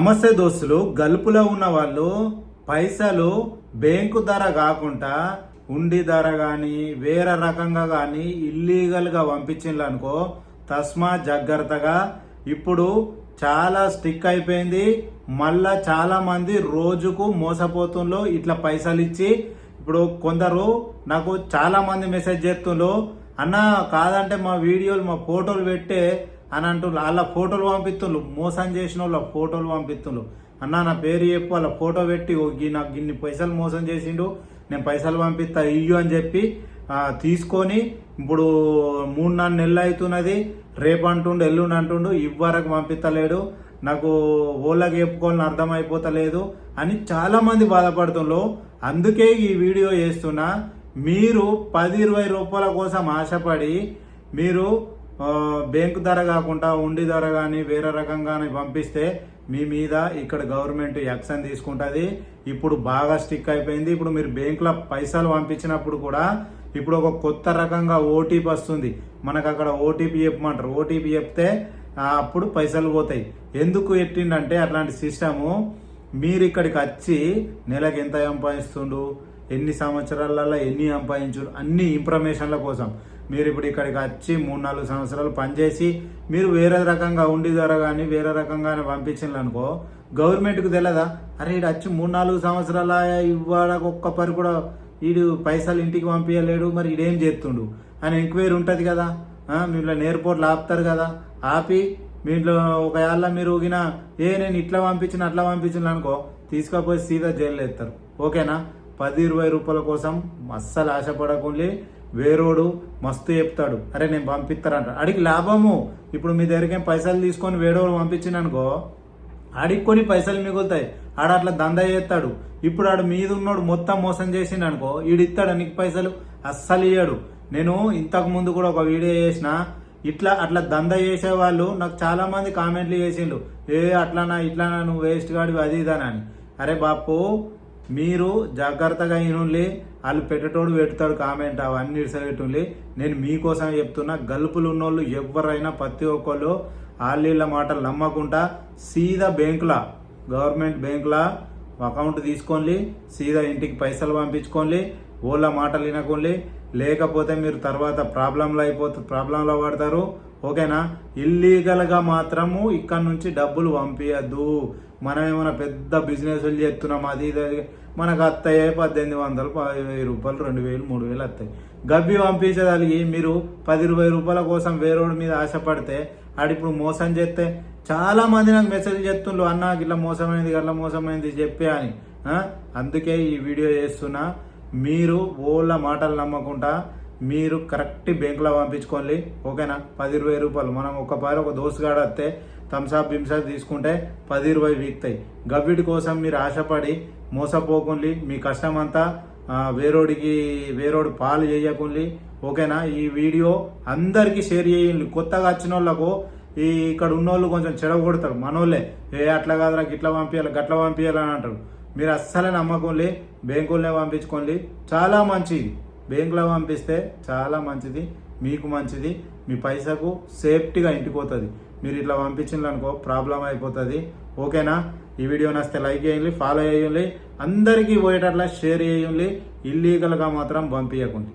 నమస్తే దోస్తులు గల్పులో ఉన్న వాళ్ళు పైసలు బ్యాంకు ధర కాకుండా ఉండి ధర కానీ వేరే రకంగా కానీ ఇల్లీగల్గా పంపించిండ్రు అనుకో తస్మా జాగ్రత్తగా. ఇప్పుడు చాలా స్టిక్ అయిపోయింది. మళ్ళా చాలా మంది రోజుకు మోసపోతుండ్రు ఇట్లా పైసలు ఇచ్చి. ఇప్పుడు కొందరు నాకు చాలా మంది మెసేజ్ చేస్తుండ్రు అన్న కాదంటే మా వీడియోలు మా ఫోటోలు పెట్టే అని అంటూ వాళ్ళ ఫోటోలు పంపిస్తుండ్రు. మోసం చేసిన వాళ్ళ ఫోటోలు పంపిస్తుండ్రు. అన్న నా పేరు చెప్పు వాళ్ళ ఫోటో పెట్టి నాకు ఇన్ని పైసలు మోసం చేసిండు. నేను పైసలు పంపిస్తా ఇయ్యు అని చెప్పి తీసుకొని ఇప్పుడు మూడు నాలుగు నెలలు అవుతున్నది. రేపు అంటుండు ఎల్లుండి అంటుండు ఇవ్వరకు పంపిస్తలేడు. నాకు ఓళ్ళకి చెప్పుకోవాలని అర్థమైపోతలేదు అని చాలామంది బాధపడుతుండ్రు. అందుకే ఈ వీడియో చేస్తున్నా. మీరు పది ఇరవై రూపాయల కోసం ఆశపడి మీరు బ్యాంకు ధర కాకుండా ఉండి ధర కానీ వేరే రకంగానే పంపిస్తే మీ మీద ఇక్కడ గవర్నమెంట్ యాక్షన్ తీసుకుంటుంది. ఇప్పుడు బాగా స్టిక్ అయిపోయింది. ఇప్పుడు మీరు బ్యాంకులో పైసలు పంపించినప్పుడు కూడా ఇప్పుడు ఒక కొత్త రకంగా ఓటీపీ వస్తుంది. మనకు అక్కడ ఓటీపీ చెప్పమంటారు. ఓటీపీ చెప్తే అప్పుడు పైసలు పోతాయి. ఎందుకు ఎట్టిండంటే అట్లాంటి సిస్టము మీరు ఇక్కడికి వచ్చి నెలకు ఎంత సంపాదిస్తుండు? ఎన్ని సంవత్సరాలలో ఎన్ని సంపాదించారు? అన్ని ఇన్ఫర్మేషన్ల కోసం. మీరు ఇప్పుడు ఇక్కడికి వచ్చి మూడు నాలుగు సంవత్సరాలు పనిచేసి మీరు వేరే రకంగా ఉండి ధర కానీ వేరే రకంగానే పంపించిండ్రు అనుకో గవర్నమెంట్కి తెలియదా అరే ఇడు వచ్చి మూడు నాలుగు సంవత్సరాల ఇవాళ ఒక్క పరి కూడా వీడు పైసలు ఇంటికి పంపించలేడు మరి ఇడేం చేస్తుండు? అని ఎంక్వైరీ ఉంటుంది కదా. ఆ, మిమ్మల్ని ఎయిర్పోర్ట్లో ఆపుతారు కదా. ఆపి మీట్లో ఒక ఏళ్ళ మీరు ఊగిన ఏ నేను ఇట్లా పంపించిన అట్లా పంపించిన అనుకో తీసుకపోయి సీదా జైల్లో ఎత్తారు. ఓకేనా? పది ఇరవై రూపాయల కోసం అస్సలు ఆశపడకుండా వేరోడు మస్తు చెప్తాడు. అరే నేను పంపిస్తారంట అడిగి లాభము. ఇప్పుడు మీ దగ్గరికి పైసలు తీసుకొని వేరేవాడు పంపించిననుకో ఆడికి కొన్ని పైసలు మిగులుతాయి. ఆడ అట్లా దందా చేస్తాడు. ఇప్పుడు ఆడు మీద ఉన్నోడు మొత్తం మోసం చేసిండు అనుకో ఈడిస్తాడు నీకు పైసలు అస్సలు ఇయ్యాడు. నేను ఇంతకు ముందు కూడా ఒక వీడియో చేసిన ఇట్లా అట్లా దందా చేసే వాళ్ళు నాకు చాలా మంది కామెంట్లు చేసిండు ఏ అట్లానా ఇట్లానా నువ్వు వేస్ట్ గాడివి అది ఇదానని అరే బాపు మీరు జాగ్రత్తగా అయినుండి వాళ్ళు పెట్టేటోడు పెడతాడు కామెంట్ అవన్నీ ఇడిసగెట్టుండి నేను మీకోసం చెప్తున్నా గల్పులు ఉన్నోళ్ళు ఎవరైనా ప్రతి ఒక్కళ్ళు వాళ్ళ మాటలు నమ్మకుండా సీదా బ్యాంకుల గవర్నమెంట్ బ్యాంకుల అకౌంట్ తీసుకోండి సీదా ఇంటికి పైసలు పంపించుకోండి ఓళ్ళ మాటలు వినకోండి. లేకపోతే మీరు తర్వాత ప్రాబ్లంలో అయిపోతుంది ప్రాబ్లంలో పడతారు. ఓకేనా? ఇల్లీగల్గా మాత్రము ఇక్కడ నుంచి డబ్బులు పంపించద్దు మనం ఏమైనా పెద్ద బిజినెస్లు చేస్తున్నాం అది ఇది మనకు అత్తయ్యే పద్దెనిమిది వందలు పది వెయ్యి రూపాయలు రెండు వేలు మూడు వేలు వస్తాయి గబ్బి పంపించగలిగి మీరు పది ఇరవై రూపాయల కోసం వేరేవాడి మీద ఆశపడితే ఆడిప్పుడు మోసం చేస్తే చాలా మంది నాకు మెసేజ్ చేస్తుండ్రు అన్న ఇట్లా మోసమైంది అట్లా మోసమైంది చెప్పే అని. అందుకే ఈ వీడియో చేస్తున్నా. మీరు ఓళ్ళ మాటలు నమ్మకుండా మీరు కరెక్ట్ బ్యాంకులో పంపించుకోండి. ఓకేనా? పది ఇరవై రూపాయలు. మనం ఒక పారి ఒక దోసుగాడ వస్తే థమ్సాప్ బిమ్సాప్ తీసుకుంటే పది ఇరవై వీక్తాయి. గవ్విటి కోసం మీరు ఆశపడి మోసపోకుండా మీ కష్టం అంతా వేరోడికి వేరోడు పాలు చేయకుండా ఓకేనా? ఈ వీడియో అందరికీ షేర్ చేయండి. కొత్తగా వచ్చిన వాళ్ళకు ఈ ఇక్కడ ఉన్నోళ్ళు కొంచెం చెడగొడతారు. మనోళ్ళే ఏ అట్లా కాదురా గిట్లా పంపించాలి గట్లా పంపించాలి అని అంటారు. మీరు అస్సలే నమ్మకంలే బ్యాంకులనే పంపించుకోండి. చాలా మంచిది. బ్యాంకులో పంపిస్తే చాలా మంచిది మీకు మంచిది మీ పైసకు సేఫ్టీగా ఇంటికి పోతుంది. మీరు ఇట్లా పంపించిందనుకో అనుకో ప్రాబ్లం అయిపోతుంది. ఓకేనా? ఈ వీడియో నచ్చితే లైక్ చేయండి ఫాలో చేయండి. అందరికీ పోయేటట్లా షేర్ చేయండి. ఇల్లీగల్గా మాత్రం పంపించకండి